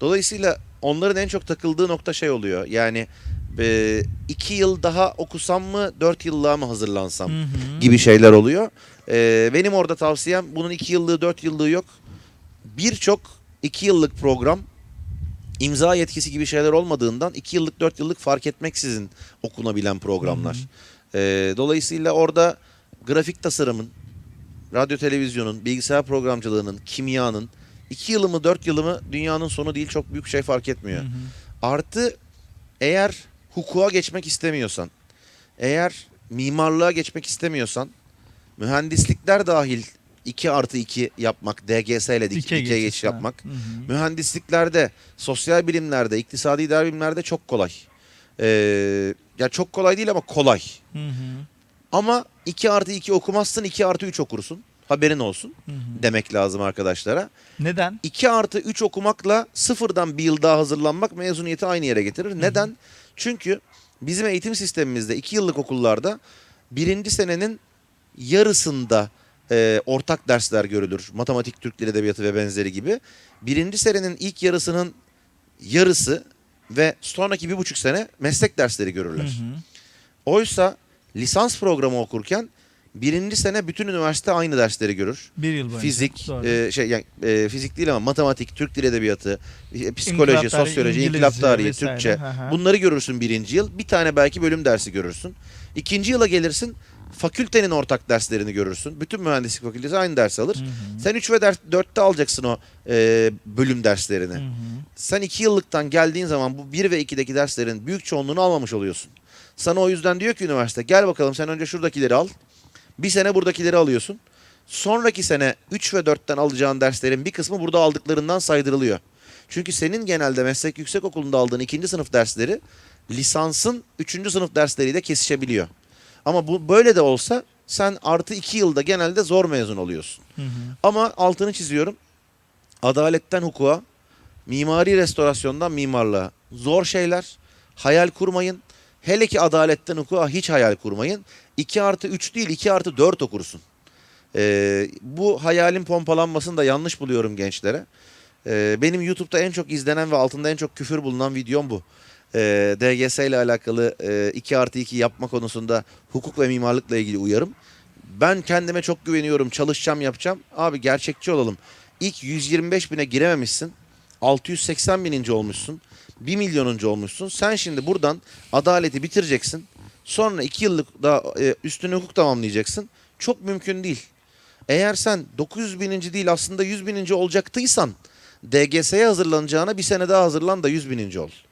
Dolayısıyla onların en çok takıldığı nokta şey oluyor. Yani e, iki yıl daha okusam mı, dört yıllığa mı hazırlansam Hı hı. gibi şeyler oluyor. E, benim orada tavsiyem bunun iki yıllığı, dört yıllığı yok. Birçok iki yıllık program imza yetkisi gibi şeyler olmadığından iki yıllık, dört yıllık fark etmeksizin okunabilen programlar. E, dolayısıyla orada grafik tasarımın, radyo televizyonun, bilgisayar programcılığının, kimyanın iki yılı mı dört yılı mı dünyanın sonu değil çok büyük şey fark etmiyor. Hı hı. Artı eğer hukuka geçmek istemiyorsan, eğer mimarlığa geçmek istemiyorsan, mühendislikler dahil 2 artı 2 yapmak, DGS ile dik, Dikey dikey geçiş geçiş, yapmak, Hı hı. mühendisliklerde, sosyal bilimlerde, iktisadi idare bilimlerde çok kolay. Ee, ya çok kolay değil ama kolay. Hı hı. Ama 2 artı 2 okumazsın, 2 artı 3 okursun. Haberin olsun Hı hı. demek lazım arkadaşlara. Neden? 2 artı 3 okumakla sıfırdan bir yıl daha hazırlanmak mezuniyeti aynı yere getirir. Neden? Çünkü bizim eğitim sistemimizde 2 yıllık okullarda birinci senenin yarısında e, ortak dersler görülür. Matematik, Türk Dili Edebiyatı ve benzeri gibi. Birinci senenin ilk yarısının yarısı ve sonraki bir buçuk sene meslek dersleri Hı görürler. hı. Oysa lisans programı okurken birinci sene bütün üniversite aynı dersleri görür. Bir yıl boyunca. Fizik, Doğru. e, şey yani e, fizik değil ama matematik, Türk Dil Edebiyatı, e, psikoloji, İnkılap tarihi, sosyoloji, İngilizce inkılap tarihi, vesaire. Türkçe. Bunları görürsün birinci yıl. Bir tane belki bölüm dersi görürsün. İkinci yıla gelirsin, fakültenin ortak derslerini görürsün. Bütün mühendislik fakültesi aynı ders alır. Hı hı. Sen 3 ve 4'te alacaksın o e, bölüm derslerini. Hı hı. Sen 2 yıllıktan geldiğin zaman bu 1 ve 2'deki derslerin büyük çoğunluğunu almamış oluyorsun. Sana o yüzden diyor ki üniversite gel bakalım sen önce şuradakileri al. Bir sene buradakileri alıyorsun. Sonraki sene 3 ve 4'ten alacağın derslerin bir kısmı burada aldıklarından saydırılıyor. Çünkü senin genelde meslek yüksek okulunda aldığın ikinci sınıf dersleri lisansın üçüncü sınıf dersleriyle kesişebiliyor. Ama bu böyle de olsa sen artı 2 yılda genelde zor mezun oluyorsun. Hı hı. Ama altını çiziyorum. Adaletten hukuka, mimari restorasyondan mimarlığa. Zor şeyler. Hayal kurmayın. Hele ki adaletten hukuka hiç hayal kurmayın. 2 artı 3 değil 2 artı 4 okursun. Ee, bu hayalin pompalanmasını da yanlış buluyorum gençlere. Ee, benim YouTube'da en çok izlenen ve altında en çok küfür bulunan videom bu. Ee, DGS ile alakalı e, 2 artı 2 yapma konusunda hukuk ve mimarlıkla ilgili uyarım. Ben kendime çok güveniyorum, çalışacağım, yapacağım. Abi gerçekçi olalım. İlk 125 bine girememişsin. 680 bininci olmuşsun. 1 milyonuncu olmuşsun. Sen şimdi buradan adaleti bitireceksin. Sonra 2 yıllık daha e, üstüne hukuk tamamlayacaksın. Çok mümkün değil. Eğer sen 900 bininci değil aslında 100 bininci olacaktıysan DGS'ye hazırlanacağına bir sene daha hazırlan da 100 bininci ol.